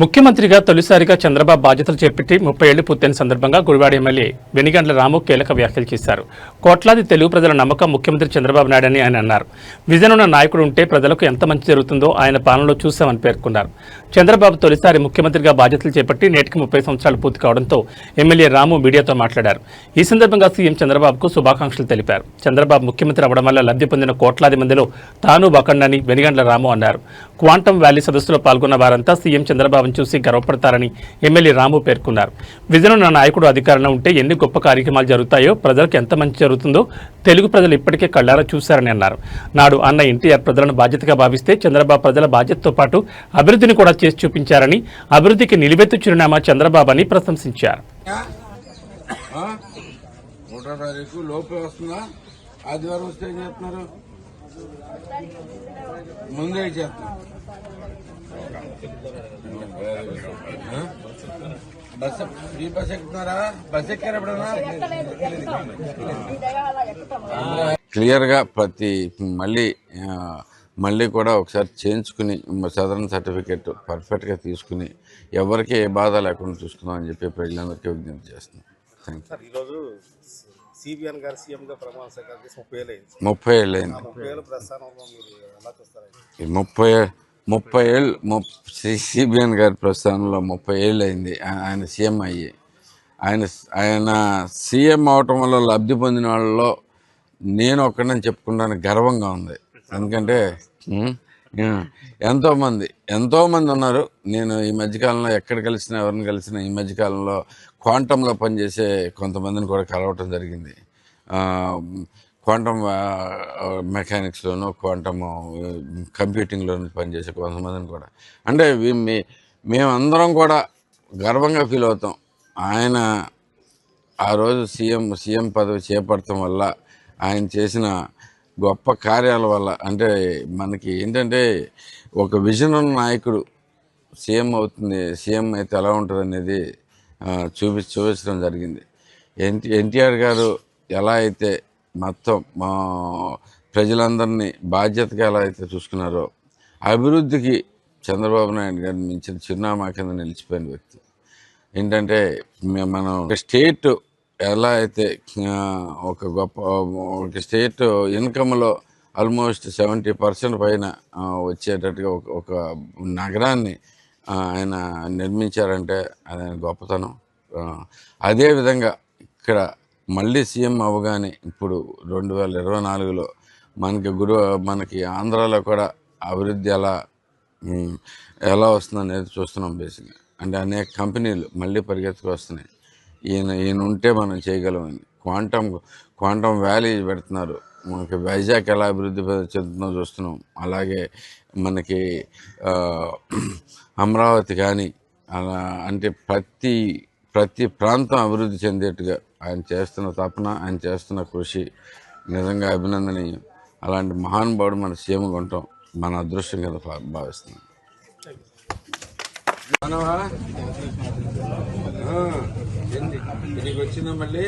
ముఖ్యమంత్రిగా తొలిసారిగా చంద్రబాబు బాధ్యతలు చేపట్టి ముప్పై ఏళ్ళు పూర్తయిన సందర్భంగా గుడివాడ ఎమ్మెల్యే వెనిగండ్ల రాము కీలక వ్యాఖ్యలు చేశారు. కోట్లాది తెలుగు ప్రజల నమ్మకం ముఖ్యమంత్రి చంద్రబాబు నాయుడని ఆయన అన్నారు. విజన్ ఉన్న నాయకుడు ఉంటే ప్రజలకు ఎంత మంచి జరుగుతుందో ఆయన పాలనలో చూశామని పేర్కొన్నారు. చంద్రబాబు తొలిసారి ముఖ్యమంత్రిగా బాధ్యతలు చేపట్టి నేటికి ముప్పై సంవత్సరాలు పూర్తి కావడంతో ఎమ్మెల్యే రాము మీడియాతో మాట్లాడారు. ఈ సందర్భంగా సీఎం చంద్రబాబుకు శుభాకాంక్షలు తెలిపారు. చంద్రబాబు ముఖ్యమంత్రి అవడం వల్ల లబ్ధి పొందిన కోట్లాది మందిలో తాను బకండని వెనిగండ్ల రాము అన్నారు. క్వాంటమ్ వ్యాలీ సదస్సులో పాల్గొన్న వారంతా సీఎం చంద్రబాబును చూసి గర్వపడతారని ఎమ్మెల్యే రాము పేర్కొన్నారు. విజయన నా నాయకుడు అధికారంలో ఉంటే ఎన్ని గొప్ప కార్యక్రమాలు జరుగుతాయో ప్రజలకు ఎంత మంచి జరుగుతుందో తెలుగు ప్రజలు ఇప్పటికే కళ్ళారా చూశారని అన్నారు. నాడు అన్న ఎన్టీఆర్ ప్రజలను బాధ్యతగా భావిస్తే చంద్రబాబు ప్రజల బాధ్యతతో పాటు అభివృద్ధిని కూడా చేసి చూపించారని అభివృద్ధికి నిలువెత్తు చిరునామా చంద్రబాబు అని ప్రశంసించారు ఒకటో తారీఖు లోపే వస్తుందా? ఆదివారం వస్తే ఏం చేస్తున్నారు? ముందే ఆ? బస్ ఫ్రీ బస్ ఎక్కుతున్నారా? బస్ ఎక్కారు ఎప్పుడన్నా క్లియర్గా ప్రతి మళ్ళీ మళ్ళీ కూడా ఒకసారి చేయించుకుని సదరన్ సర్టిఫికెట్ పర్ఫెక్ట్గా తీసుకుని ఎవరికి ఏ బాధ లేకుండా చూసుకుందాం అని చెప్పి ప్రజలందరికీ విజ్ఞప్తి చేస్తున్నాం. థ్యాంక్ సార్ ఈరోజు సిబిఎన్ గారు సీఎంగా ప్రమాణ స్వీకారం చేసి ముప్పై ఏళ్ళు అయింది. ముప్పై ఏళ్ళు అయింది. ముప్పై ఏళ్ళ ప్రస్థానంలో మీరు ఎలా చూస్తారండి ఈ ముప్పై ముప్పై ఏళ్ళు సిబిఎన్ గారి ప్రస్థానంలో ముప్పై ఏళ్ళు అయింది. ఆ- ఆయన సీఎం అయ్యి. ఆయన ఆయన సీఎం అవటం వల్ల లబ్ధి పొందిన వాళ్ళలో నేను ఒక్కడని చెప్పుకుంటానికి గర్వంగా ఉంది. ఎందుకంటే ఉమ్, ఎంతోమంది ఎంతోమంది ఉన్నారు. నేను ఈ మధ్యకాలంలో ఎక్కడ కలిసినా ఎవరిని కలిసినా ఈ మధ్యకాలంలో క్వాంటంలో పనిచేసే కొంతమందిని కూడా కలవటం జరిగింది. క్వాంటమ్ మెకానిక్స్లోను క్వాంటమ్ కంప్యూటింగ్లోను పనిచేసే కొంతమందిని కూడా. అంటే మీ మేమందరం కూడా గర్వంగా ఫీల్ అవుతాం. ఆయన ఆ రోజు సీఎం సీఎం పదవి చేపడటం వల్ల ఆయన చేసిన గొప్ప కార్యాల వల్ల. అంటే మనకి ఏంటంటే ఒక విజన్ ఉన్న నాయకుడు సీఎం అవుతుంది సీఎం అయితే ఎలా ఉంటుంది అనేది చూపి చూపించడం జరిగింది. ఎన్టీ ఎన్టీఆర్ గారు ఎలా అయితే మొత్తం మా ప్రజలందరినీ బాధ్యతగా ఎలా అయితే చూసుకున్నారో అభివృద్ధికి చంద్రబాబు నాయుడు గారిని మించిన చిరునామా కింద నిలిచిపోయిన వ్యక్తి. ఏంటంటే మనం ఒక స్టేట్ ఎలా అయితే ఒక గొప్ప ఒక స్టేట్ ఇన్కమ్లో ఆల్మోస్ట్ సెవెంటీ పర్సెంట్ పైన వచ్చేటట్టుగా ఒక ఒక నగరాన్ని ఆయన నిర్మించారంటే అది ఆయన గొప్పతనం. అదేవిధంగా ఇక్కడ మళ్ళీ సీఎం అవ్వగానే ఇప్పుడు రెండు వేల ఇరవై నాలుగులో మనకి గురు మనకి ఆంధ్రాలో కూడా అభివృద్ధి ఎలా ఎలా వస్తుందనేది చూస్తున్నాం బేసిక్గా. అంటే అనేక కంపెనీలు మళ్ళీ పరిగెత్తుకు వస్తున్నాయి. ఈయన ఈయన ఉంటే మనం చేయగలమని క్వాంటమ్ క్వాంటమ్ వ్యాలీ పెడుతున్నారు. మనకి వైజాగ్ ఎలా అభివృద్ధి చెందుతుందో చూస్తున్నాం. అలాగే మనకి అమరావతి కానీ అలా అంటే ప్రతి ప్రతి ప్రాంతం అభివృద్ధి చెందేట్టుగా ఆయన చేస్తున్న తపన ఆయన చేస్తున్న కృషి నిజంగా అభినందనీయం. అలాంటి మహానుభావుడు మన సీఎంగా ఉంటాం. మన అదృష్టం కింద భా- భావిస్తున్నాం. మనవా? ఆ, ఏంది? వచ్చిందా మళ్ళీ